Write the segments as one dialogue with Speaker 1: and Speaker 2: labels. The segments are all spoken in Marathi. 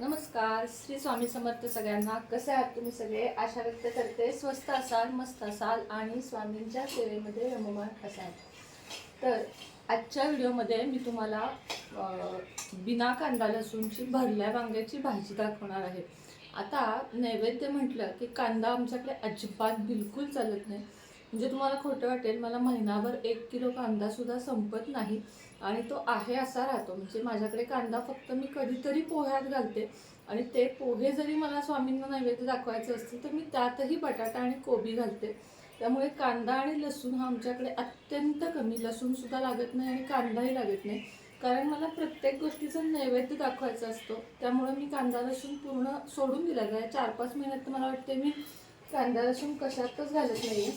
Speaker 1: नमस्कार श्री स्वामी समर्थ सगळ्यांना. कसे आहात तुम्ही सगळे? आशा व्यक्त करते. स्वस्त असाल मस्त असाल आणि स्वामींच्या सेवेमध्ये रममान असाल. तर आजच्या व्हिडिओमध्ये मी तुम्हाला बिना कांदा लसूणची भरल्या वांग्याची भाजी दाखवणार आहे. आता नैवेद्य म्हटलं की कांदा आमच्याकडे अजिबात बिलकुल चालत नाही. म्हणजे तुम्हाला खोटं वाटेल मला महिनाभर एक किलो कांदासुद्धा संपत नाही आणि तो आहे असा राहतो. म्हणजे माझ्याकडे कांदा फक्त मी कधीतरी पोह्यात घालते आणि ते पोहे जरी मला स्वामींना नैवेद्य दाखवायचे असतील तर मी त्यातही बटाटा आणि कोबी घालते. त्यामुळे कांदा आणि लसूण हा आमच्याकडे अत्यंत कमी लसूणसुद्धा लागत नाही आणि कांदाही लागत नाही. कारण मला प्रत्येक गोष्टीचा नैवेद्य दाखवायचा असतो. त्यामुळे मी कांदा लसूण पूर्ण सोडून दिला. आहे चार पाच महिन्यात तर मला वाटते मी कांदा लसूण कशातच घालत नाही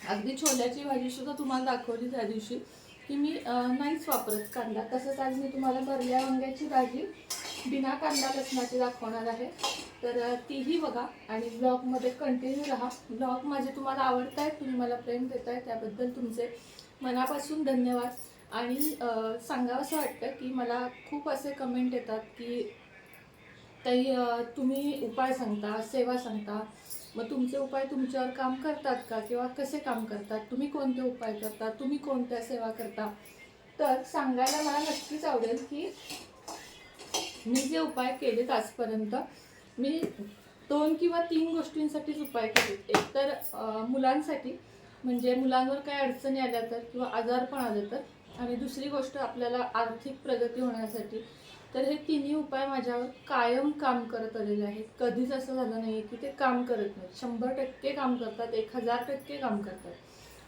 Speaker 1: अगदी छोल्याची भाजीसुद्धा तुम्हाला दाखवली त्या दिवशी की मी नाहीच वापरत कांदा. तसंच आज मी तुम्हाला भरल्या वांग्याची भाजी बिना कांदा लसणाची दाखवणार आहे. तर तीही बघा आणि ब्लॉगमध्ये कंटिन्यू राहा. ब्लॉग माझे तुम्हाला आवडत आहेत तुम्ही मला प्रेम देत आहे त्याबद्दल तुमचे मनापासून धन्यवाद. आणि अं, सांगावंसं वाटतं की मला खूप असे कमेंट येतात की ताई तुम्ही उपाय सांगता सेवा सांगता मग तुमचे उपाय तुमच्यावर काम करतात का? किंवा कसे काम करतात? तुम्ही कोणते उपाय करता? तुम्ही कोणत्या सेवा करता? तर सांगायला मला नक्कीच आवडेल की मी जे उपाय केलेत आजपर्यंत मी दोन किंवा तीन गोष्टींसाठीच उपाय केलेत. एक तर मुलांसाठी म्हणजे मुलांवर काही अडचणी आल्या तर किंवा आजारपण आलं तर आणि दुसरी गोष्ट आपल्याला आर्थिक प्रगती होण्यासाठी तर हे तिन्ही उपाय माझ्यावर कायम काम करत आलेले आहेत. कधीच असं झालं नाही की ते काम करत नाहीत. शंभर टक्के काम करतात एक हजार टक्के काम करतात.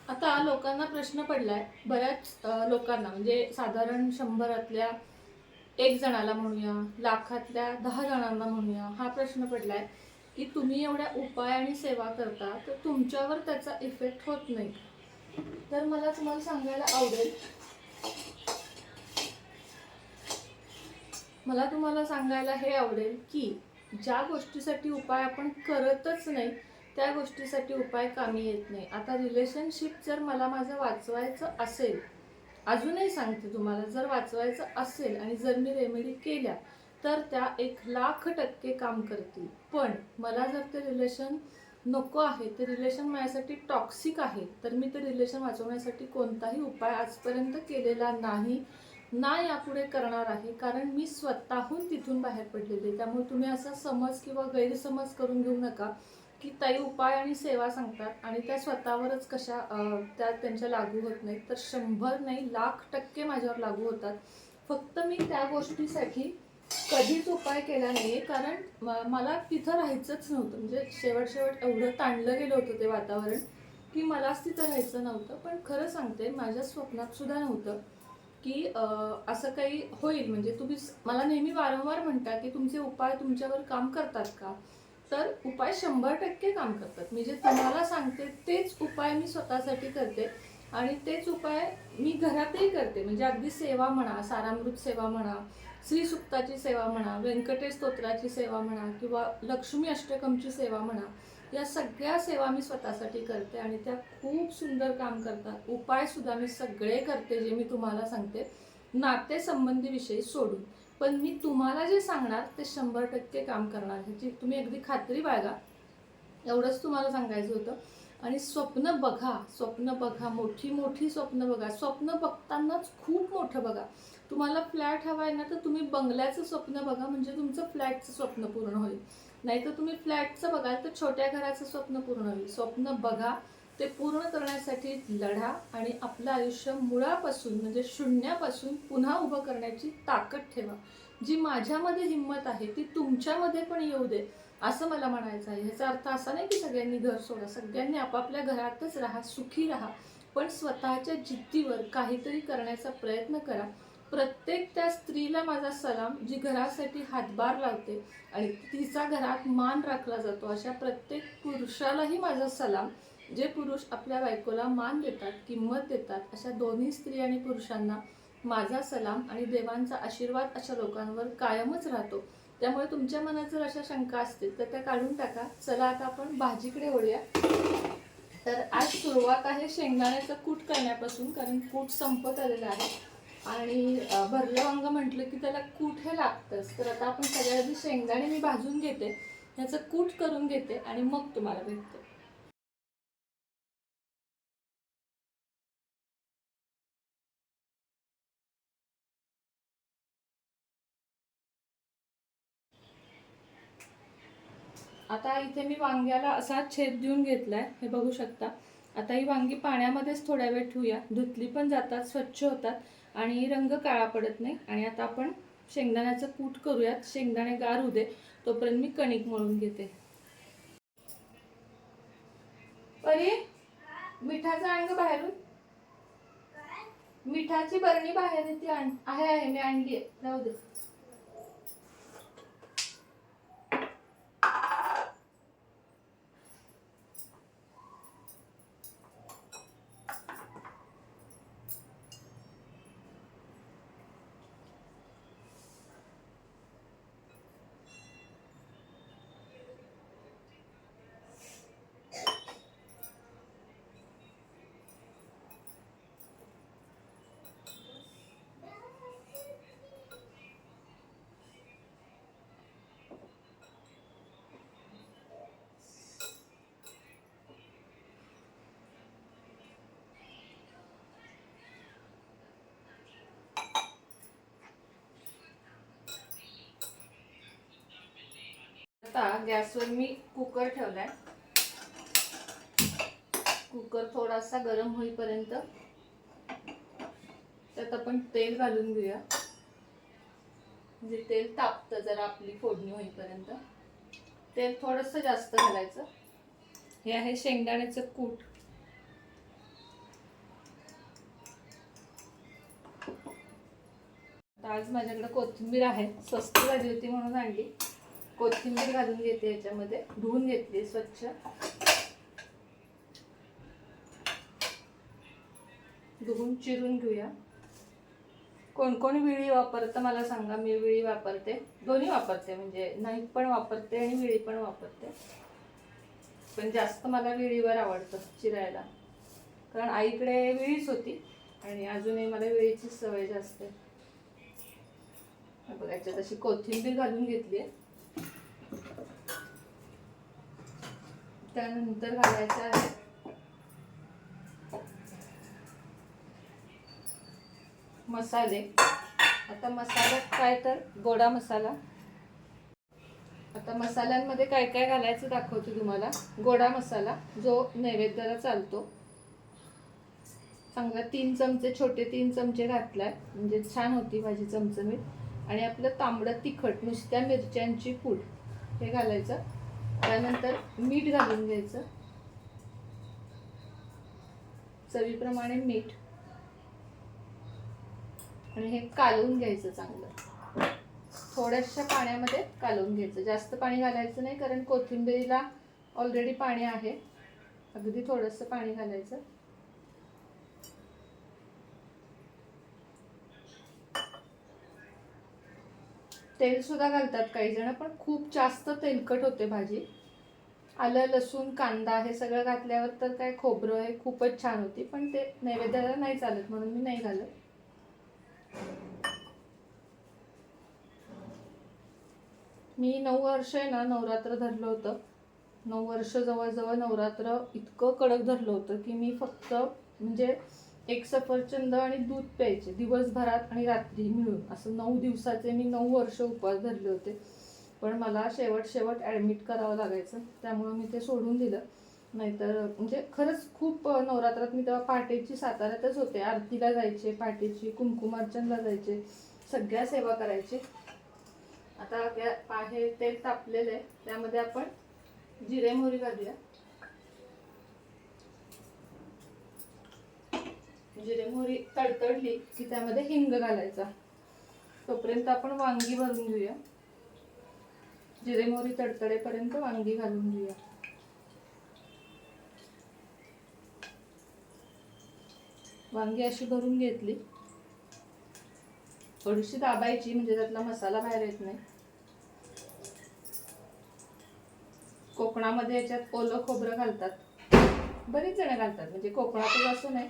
Speaker 1: आता लोकांना प्रश्न पडला आहे बऱ्याच लोकांना म्हणजे साधारण शंभरातल्या एक जणाला म्हणूया लाखातल्या दहा जणांना म्हणूया हा प्रश्न पडला आहे की तुम्ही एवढ्या उपाय आणि सेवा करता तर तुमच्यावर त्याचा इफेक्ट होत नाही तर मला तुम्हाला सांगायला आवडेल मला तुम्हाला सांगायला हे आवडेल की ज्या गोष्टीसाठी उपाय आपण करतच नाही त्या गोष्टीसाठी उपाय कामी येत नाही. आता रिलेशनशिप जर मला माझं वाचवायचं असेल अजूनही सांगते तुम्हाला जर वाचवायचं असेल आणि जर मी रेमेडी केल्या तर त्या एक लाख टक्के काम करतील. पण मला जर ते रिलेशन नको आहे ते रिलेशन माझ्यासाठी टॉक्सिक आहे. तर मी ते रिलेशन वाचवण्यासाठी कोणताही उपाय आजपर्यंत केलेला नाही. ना यापुढे करणार आहे कारण मी स्वतःहून तिथून बाहेर पडलेले आहे. त्यामुळे तुम्ही असा समज किंवा गैरसमज करून घेऊ नका की ताई उपाय आणि सेवा सांगतात आणि त्या स्वतःवरच कशा त्या त्यांच्या लागू होत नाहीत. तर शंभर नाही लाख टक्के माझ्यावर लागू होतात. फक्त मी त्या गोष्टीसाठी कधीच उपाय केला नाही कारण म- मला तिथं राहायचंच नव्हतं. म्हणजे शेवट शेवट एवढं ताणलं गेलं होतं ते वातावरण की मलाच तिथं राहायचं नव्हतं. पण खरं सांगते माझ्या स्वप्नात सुद्धा नव्हतं की असं काही होईल. म्हणजे तुम्ही मला नेहमी वारंवार म्हणता की तुमचे उपाय तुमच्यावर काम करतात का? तर उपाय शंभर टक्के काम करतात. मी जे तुम्हाला सांगते तेच उपाय मी स्वतःसाठी करते. आणि तेच उपाय मी घरातही करते. म्हणजे अगदी सेवा म्हणा सारामृत सेवा म्हणा श्री सुक्ताची सेवा म्हणा व्यंकटेश स्तोत्राची सेवा म्हणा किंवा लक्ष्मी अष्टकमची सेवा म्हणा या सगळ्या सेवा मी स्वतःसाठी करते आणि त्या खूप सुंदर काम करतात. उपाय सुद्धा मी सगळे करते जे मी तुम्हाला सांगते. नातेसंबंधी विषयी सोडून. पण मी तुम्हाला जे सांगणार ते शंभर टक्के काम करणार. ह्याची तुम्ही अगदी खात्री बाळगा. एवढंच तुम्हाला सांगायचं होतं. आणि स्वप्न बघा स्वप्न बघा मोठी मोठी स्वप्न बघा. स्वप्न बघतानाच खूप मोठं बघा. तुम्हाला फ्लॅट हवा आहे ना तर तुम्ही बंगल्याचं स्वप्न बघा म्हणजे तुमचं फ्लॅटचं स्वप्न पूर्ण होईल. नाही तर तुम्ही फ्लॅटचं बघाल तर छोट्या घराचं स्वप्न पूर्ण होईल. स्वप्न बघा ते पूर्ण करण्यासाठी लढा आणि आपलं आयुष्य मुळापासून म्हणजे शून्यापासून पुन्हा उभं करण्याची ताकद ठेवा. जी माझ्यामध्ये हिंमत आहे ती तुमच्यामध्ये पण येऊ दे. असं मला म्हणायचं आहे. ह्याचा अर्थ असा नाही की सगळ्यांनी घर सोडा. सगळ्यांनी आपापल्या घरातच राहा सुखी राहा. पण स्वतःच्या जिद्दीवर काहीतरी करण्याचा प्रयत्न करा. प्रत्येक त्या स्त्रीला माझा सलाम जी घरासाठी हातभार लावते आणि तिचा घरात मान राखला जातो अशा प्रत्येक पुरुषालाही माझा सलाम. जे पुरुष आपल्या बायकोला मान देतात किंमत देतात अशा दोन्ही स्त्री आणि पुरुषांना माझा सलाम आणि देवांचा आशीर्वाद अशा लोकांवर कायमच राहतो. त्यामुळे तुमच्या मनात जर अशा शंका असतील तर त्या काढून टाका. चला आता आपण भाजीकडे वळूया. तर आज सुरुवात आहे शेंगदाण्याचं कूट करण्यापासून कारण कूट संपत आलेलं आहे. आणि भरलं वांग म्हटलं की त्याला कूट हे लागतंच. तर आता आपण सगळ्या आधी शेंगदाणे मी भाजून घेते. ह्याचं कूट करून घेते आणि मग तुम्हाला भेटते. आता इथे मी वांग्याला असा छेद देऊन घेतलाय हे बघू शकता. आता ही वांगी पाण्यामध्येच थोड्या वेळ ठेवूया. धुतली पण जातात स्वच्छ होतात आणि रंग काळा पडत नाही. आणि आता आपण शेंगदाण्याचं कूट करूयात. शेंगदाणे गार होऊ दे तोपर्यंत मी कणिक मळून घेते. परी मिठाचा अंग बाहेरून. मिठाची बरणी बाहेर येते आण- आहे आहे मी आणली आहे राहू दे. आता गॅसवर मी कुकर ठेवलाय. कुकर थोडासा गरम होईपर्यंत त्यात आपण तेल घालून घेऊया. म्हणजे तेल तापतं जरा आपली फोडणी होईपर्यंत. तेल थोडस जास्त घालायचं. हे आहे शेंगदाण्याचं कूट. आज माझ्याकडे कोथिंबीर आहे. स्वस्त झाली होती म्हणून आणली. कोथिंबीर घालून घेते याच्यामध्ये धुवून घेतली स्वच्छ. धुवून चिरून घेऊया. कोण कोण विळी वापरतं मला सांगा मी विळी वापरते. दोन्ही वापरते म्हणजे नाही पण वापरते आणि विळी पण वापरते. पण जास्त मला विळीवर आवडतं चिरायला. कारण आईकडे विळीच होती आणि अजूनही मला विळीची सवय जास्त आहे. बघा याच्यात अशी कोथिंबीर घालून घेतली आहे. त्यानंतर घालायचं आहे. मसाले. आता मसाल्यात काय तर? गोडा मसाला. आता मसाल्यांमध्ये काय काय घालायचं दाखवते तुम्हाला. गोडा मसाला जो नैवेद्याला चालतो. चांगला तीन चमचे छोटे तीन चमचे घातलाय. म्हणजे छान होती भाजी चमचमीत. आणि आपलं तांबडं तिखट नुसत्या मिरच्यांची पूड. हे घालायचं. त्यानंतर मीठ घालून घ्यायचं. चवीप्रमाणे मीठ. आणि हे कालवून घ्यायचं चांगलं. थोड्याशा पाण्यामध्ये कालवून घ्यायचं. जास्त पाणी घालायचं नाही कारण कोथिंबीरीला ऑलरेडी पाणी आहे. अगदी थोडंसं पाणी घालायचं. तेल सुद्धा घालतात काही जण पण खूप जास्त तेलकट होते भाजी. आलं लसूण कांदा हे सगळं घातल्यावर तर काय खोबरं हे खूपच छान होती पण ते नैवेद्याला नाही चालत म्हणून मी नाही घालत. मी नऊ वर्ष आहे ना नवरात्र धरलं होतं. नऊ वर्ष जवळजवळ नवरात्र इतकं कडक धरलं होतं की मी फक्त म्हणजे एक सफरचंद आणि दूध प्यायचे. दिवसभरात आणि रात्री मिळून. असं नऊ दिवसाचे मी नऊ वर्ष उपवास धरले होते. पण मला शेवट शेवट ॲडमिट करावं लागायचं. त्यामुळं मी ते सोडून दिलं. नाहीतर म्हणजे खरंच खूप नवरात्रात मी तेव्हा पहाटेची साताऱ्यातच होते. आरतीला जायचे पहाटेची कुंकुमार्चनला जायचे सगळ्या सेवा करायचे. आता हे तेल तापलेलं आहे. त्यामध्ये आपण जिरे मोहरी घालूया. म्हणजे जिरे मोहरी तडतडली की त्यामध्ये हिंग घालायचा. तोपर्यंत आपण वांगी भरून घेऊया. जिरे मोहरी तडतडेपर्यंत वांगी घालून घेऊया. वांगी अशी भरून घेतली. थोडीशी दाबायची म्हणजे त्यातला मसाला बाहेर येत नाही. कोकणामध्ये याच्यात ओलं खोबरं घालतात. बरीच जण घालतात म्हणजे कोकणातच असं नाही.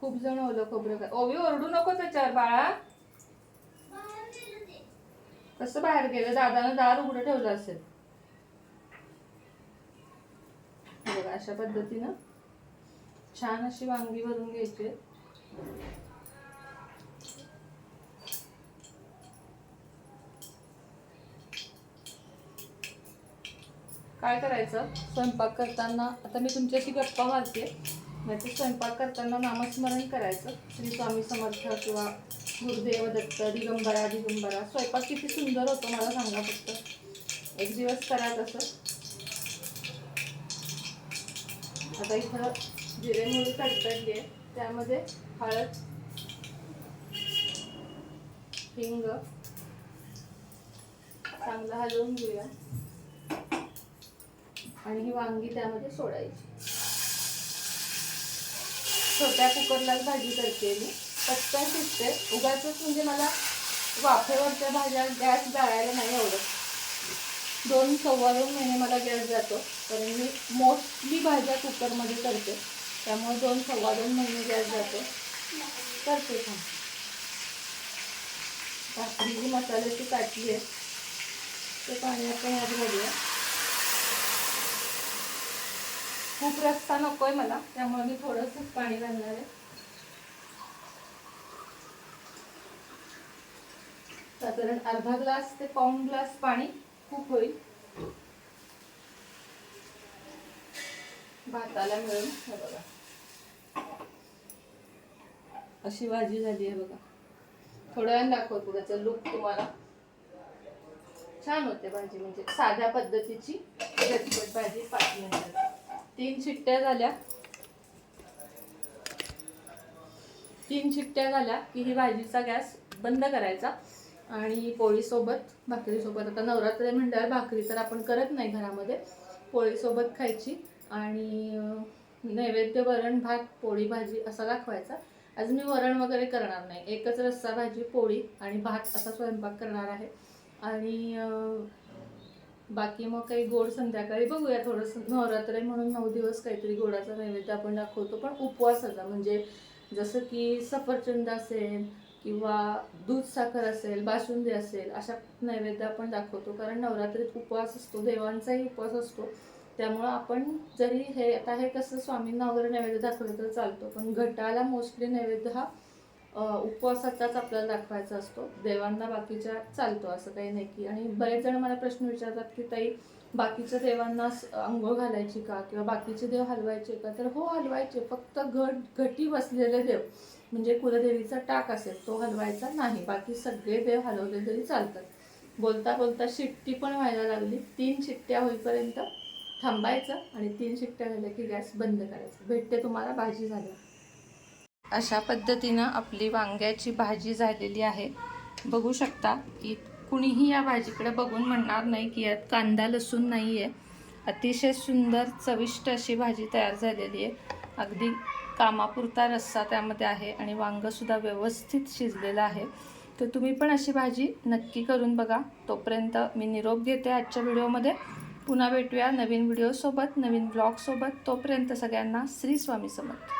Speaker 1: खूप जण ओलं खोबरं खा ओवी ओरडू नको त्याच्यावर बाळा. कसं बाहेर गेलं? दादानं दार उघडं ठेवलं असेल. बघा अशा पद्धतीनं छान अशी वांगी भरून घ्यायची. काय करायचं? स्वयंपाक करताना आता मी तुमच्याशी गप्पा मारते. म्हणजे स्वयंपाक करताना नामस्मरण करायचं. श्री स्वामी समर्थ किंवा गुरुदेव दत्त दिगंबरा दिगंबरा. स्वयंपाक किती सुंदर होतो मला सांगा फक्त. एक दिवस करा तसं. आता इथं जिरे मोहरी कडकडली आहे त्यामध्ये हळद हिंग चांगलं हलवून घेऊया. आणि ही वांगी त्यामध्ये सोडायची. छोट्या कुकरलाच भाजी करते मी. पटकन शिजते. उगाच म्हणजे मला वाफेवरच्या भाज्या गॅस जाळायला नाही आवडत. दोन सव्वा दोन महिने मला गॅस जातो. कारण मी मोस्टली भाज्या कुकरमध्ये करते. त्यामुळे दोन सव्वा दोन महिने गॅस जातो. करते थांब भाकरी जी मसाल्याची काटली आहे ते पाणी आपण यात घालूया खूप रस्ता नकोय मला त्यामुळे मी थोडंसं पाणी घालणार आहे. साधारण अर्धा ग्लास ते पाऊण ग्लास पाणी खूप होईल. भाताला मिळून हे बघा. अशी भाजी झाली आहे बघा. थोड्या वेळ दाखवतो त्याचा लुक तुम्हाला. छान होते भाजी म्हणजे साध्या पद्धतीची झटपट भाजी पाच मिनिटात तीन शिट्ट्या झाल्या. तीन शिट्ट्या झाल्या की ही भाजीचा गॅस बंद करायचा आणि पोळीसोबत भाकरीसोबत. आता नवरात्र आहे म्हटल्यावर भाकरी तर आपण करत नाही घरामध्ये. पोळीसोबत खायची आणि नैवेद्य वरण भात पोळी भाजी असा दाखवायचा. आज मी वरण वगैरे करणार नाही. एकच रस्सा भाजी पोळी आणि भात असा स्वयंपाक करणार आहे. आणि बाकी मग काही गोड संध्याकाळी बघूया थोडंसं नवरात्र म्हणून नऊ दिवस काहीतरी गोडाचा नैवेद्य आपण दाखवतो पण उपवासाचा म्हणजे जसं की सफरचंद असेल किंवा दूध साखर असेल बासुंदी असेल अशा नैवेद्य आपण दाखवतो कारण नवरात्रीत उपवास असतो देवांचाही उपवास असतो. त्यामुळं आपण जरी हे आता हे कसं स्वामींना वगैरे नैवेद्य दाखवलं तर चालतो पण घटाला मोस्टली नैवेद्य हा उपवासाचाच आपल्याला दाखवायचा असतो. देवांना बाकीच्या चालतो असं काही नाही की. आणि बरेच जण मला प्रश्न विचारतात की ताई बाकीच्या देवांना स- आंघोळ घालायची का? किंवा बाकीचे देव हलवायचे का? तर हो हलवायचे. फक्त घट घटी बसलेले देव. म्हणजे कुलदेवीचा टाक असेल तो हलवायचा नाही. बाकी सगळे देव हलवले तरी चालतात. बोलता बोलता शिट्टी पण व्हायला लागली. तीन शिट्ट्या होईपर्यंत थांबायचं आणि तीन शिट्ट्या झाल्या की गॅस बंद करायचा. भेटते तुम्हाला भाजी झाली. अशा पद्धतीनं आपली वांग्याची भाजी झालेली आहे. बघू शकता की कुणीही या भाजीकडे बघून म्हणणार नाही की यात कांदा लसूण नाही आहे अतिशय सुंदर चविष्ट अशी भाजी तयार झालेली आहे. अगदी कामापुरता रस्सा त्यामध्ये आहे आणि वांगंसुद्धा व्यवस्थित शिजलेलं आहे. तर तुम्ही पण अशी भाजी नक्की करून बघा. तोपर्यंत मी निरोप घेते आजच्या व्हिडिओमध्ये. पुन्हा भेटूया नवीन व्हिडिओसोबत नवीन ब्लॉगसोबत. तोपर्यंत सगळ्यांना श्री स्वामी समर्थ.